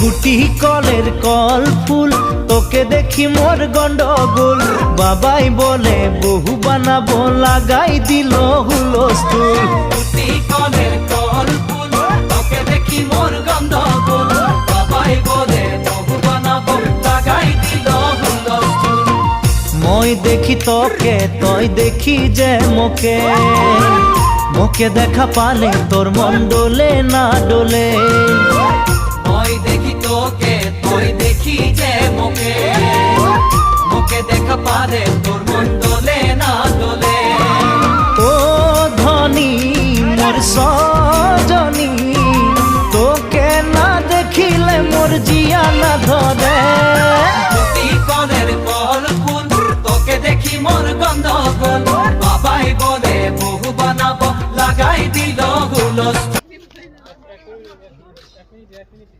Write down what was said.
গুটি কলের কল ফুল তোকে দেখি মোর গন্ডগোল। বাবাই বলে বহু বানাবো লাগাই দিল হুলস্থুল পুতি কলের কল ফুল তোকে দেখি মোর গন্ধগোল বাবাই বলে বহু বানাবো লাগাই দিল হুলস্থুল মই দেখি তোকে তই দেখি যে মোকে। মোকে দেখা পালে তোর মন ডোলে না ডোলে। দেখি যে মোকে মোকে দেখা পারে তোর মন দোলে না দোলে। ও ধনী মোর সজনী তোকে না দেখিলে মোর জিয়া না ধরে। লাগাই দিল হুলস্থুল এক মিনিট এক মিনিট